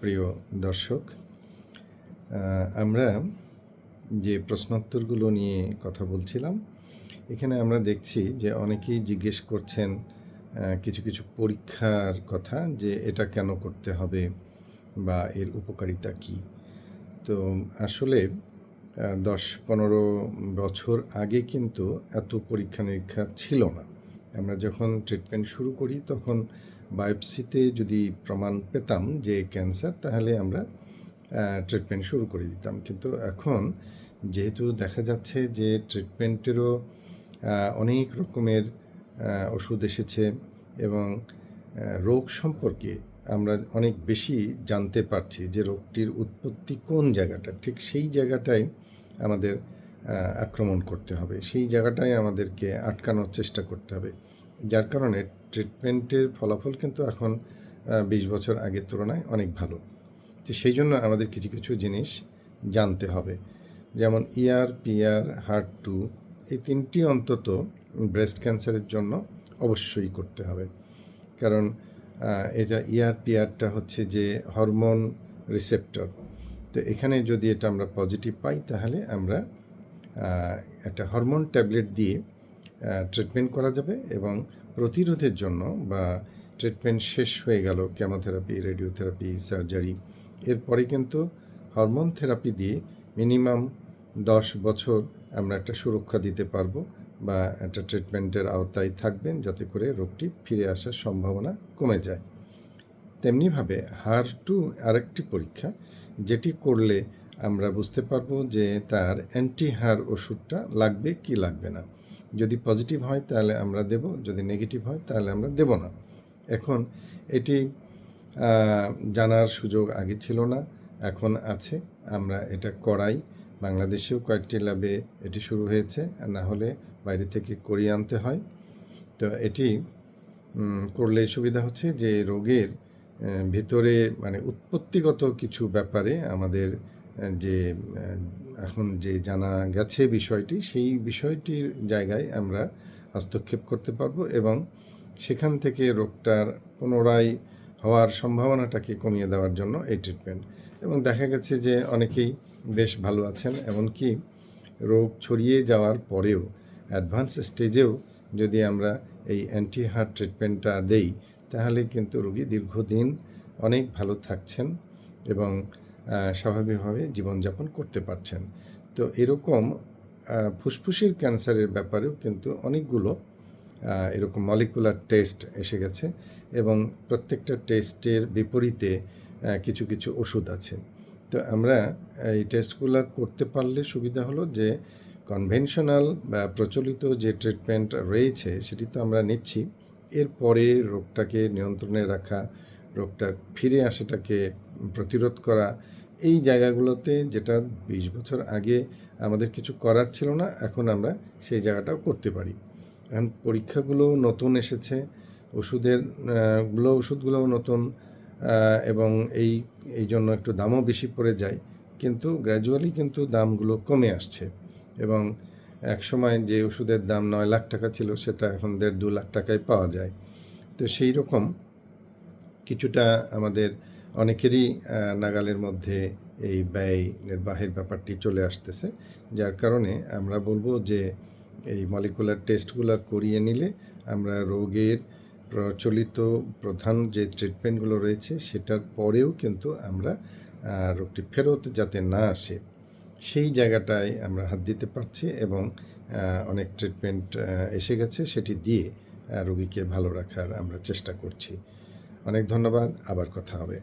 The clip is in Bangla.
প্রিয় দর্শক আমরা যে প্রশ্নোত্তরগুলো নিয়ে কথা বলছিলাম, এখানে আমরা দেখছি যে অনেকেই জিজ্ঞেস করছেন কিছু কিছু পরীক্ষার কথা যে এটা কেন করতে হবে বা এর উপকারিতা কী। তো আসলে দশ পনেরো বছর আগে কিন্তু এত পরীক্ষা নিরীক্ষা ছিল না। আমরা যখন ট্রিটমেন্ট শুরু করি, তখন বায়োপসিতে যদি প্রমাণ পেতাম যে ক্যান্সার তাহলে আমরা ট্রিটমেন্ট শুরু করে দিতাম। কিন্তু এখন যেহেতু দেখা যাচ্ছে যে ট্রিটমেন্টেরও অনেক রকমের ওষুধ এসেছে এবং রোগ সম্পর্কে আমরা অনেক বেশি জানতে পারছি যে রোগটির উৎপত্তি কোন জায়গাটা। ঠিক সেই জায়গাটাই আমাদের আক্রমণ করতে হবে। সেই জায়গাটাই আমাদেরকে আটকানোর চেষ্টা করতে হবে। যার কারণে ট্রিটমেন্টের ফলাফল কিন্তু এখন বিশ বছর আগের তুলনায় অনেক ভালো। তো সেই জন্য আমাদের কিছু কিছু জিনিস জানতে হবে। যেমন E পিয়ার হার্ট টু এই তিনটি অন্তত ব্রেস্ট ক্যান্সারের জন্য অবশ্যই করতে হবে। কারণ এটা E পিয়ারটা হচ্ছে যে হরমোন রিসেপ্টর তো এখানে যদি এটা আমরা পজিটিভ পাই, তাহলে আমরা একটা হরমোন ট্যাবলেট দিয়ে ট্রিটমেন্ট করা যাবে এবং প্রতিরোধের জন্য বা ট্রিটমেন্ট শেষ হয়ে গেল কেমোথেরাপি রেডিওথেরাপি সার্জারি এরপরে কিন্তু হরমোন থেরাপি দিয়ে মিনিমাম দশ বছর আমরা একটা সুরক্ষা দিতে পারব বা একটা ট্রিটমেন্টের আওতায় থাকবেন যাতে করে রোগটি ফিরে আসার সম্ভাবনা কমে যায়। তেমনিভাবে হার টু আরেকটি পরীক্ষা, যেটি করলে আমরা বুঝতে পারব যে তার অ্যান্টি হার ওষুধটা লাগবে কি লাগবে না। যদি পজিটিভ হয় তাহলে আমরা দেব, যদি নেগেটিভ হয় তাহলে আমরা দেব না। এখন এটি জানার সুযোগ আগে ছিল না, এখন আছে। আমরা এটা করাই। বাংলাদেশেও কয়েকটি ল্যাবে এটি শুরু হয়েছে, না হলে বাইরে থেকে করিয়ে আনতে হয়। তো এটি করলে সুবিধা হচ্ছে যে রোগের ভিতরে মানে উৎপত্তিগত কিছু ব্যাপারে আমাদের যে এখন যে জানা গেছে বিষয়টি, সেই বিষয়টির জায়গায় আমরা হস্তক্ষেপ করতে পারব এবং সেখান থেকে রোগটার পুনরায় হওয়ার সম্ভাবনাটাকে কমিয়ে দেওয়ার জন্য এই ট্রিটমেন্ট এবং দেখা গেছে যে অনেকেই বেশ ভালো আছেন, এমনকি রোগ ছড়িয়ে যাওয়ার পরেও অ্যাডভান্স স্টেজেও যদি আমরা এই অ্যান্টি হার্ট ট্রিটমেন্টটা দেই, তাহলে কিন্তু রোগী দীর্ঘদিন অনেক ভালো থাকছেন এবং স্বাভাবিকভাবে জীবনযাপন করতে পারছেন। তো এরকম ফুসফুসের ক্যান্সারের ব্যাপারেও কিন্তু অনেকগুলো এরকম মলিকুলার টেস্ট এসে গেছে এবং প্রত্যেকটা টেস্টের বিপরীতে কিছু কিছু ওষুধ আছে। তো আমরা এই টেস্টগুলো করতে পারলে সুবিধা হলো যে কনভেনশনাল বা প্রচলিত যে ট্রিটমেন্ট রয়েছে সেটি তো আমরা নিচ্ছি। এরপরে রোগটাকে নিয়ন্ত্রণে রাখা, রোগটা ফিরে আসাটাকে প্রতিরোধ করা, এই জায়গাগুলোতে যেটা বিশ বছর আগে আমাদের কিছু করার ছিল না, এখন আমরা সেই জায়গাটাও করতে পারি। এখন পরীক্ষাগুলো নতুন এসেছে, ওষুধেরগুলো, ওষুধগুলোও নতুন এবং এই এই জন্য একটু দামও বেশি পড়ে যায়, কিন্তু গ্র্যাজুয়ালি কিন্তু দামগুলো কমে আসছে এবং এক সময় যে ওষুধের দাম নয় লাখ টাকা ছিল, সেটা এখন দেড় দু লাখ টাকায় পাওয়া যায়। তো সেই রকম কিছুটা আমাদের অনেকেরই নাগালের মধ্যে এই ব্যয় নির্বাহের ব্যাপারটি চলে আসতেছে। যার কারণে আমরা বলব যে, এই মলিকুলার টেস্টগুলো করিয়ে নিলে আমরা রোগের প্রচলিত প্রধান যে ট্রিটমেন্টগুলো রয়েছে, সেটার পরেও কিন্তু আমরা রোগটি ফেরত যাতে না আসে, সেই জায়গাটায় আমরা হাত দিতে পারছি এবং অনেক ট্রিটমেন্ট এসে গেছে, সেটি দিয়ে রোগীকে ভালো রাখার আমরা চেষ্টা করছি। অনেক ধন্যবাদ, আবার কথা হবে।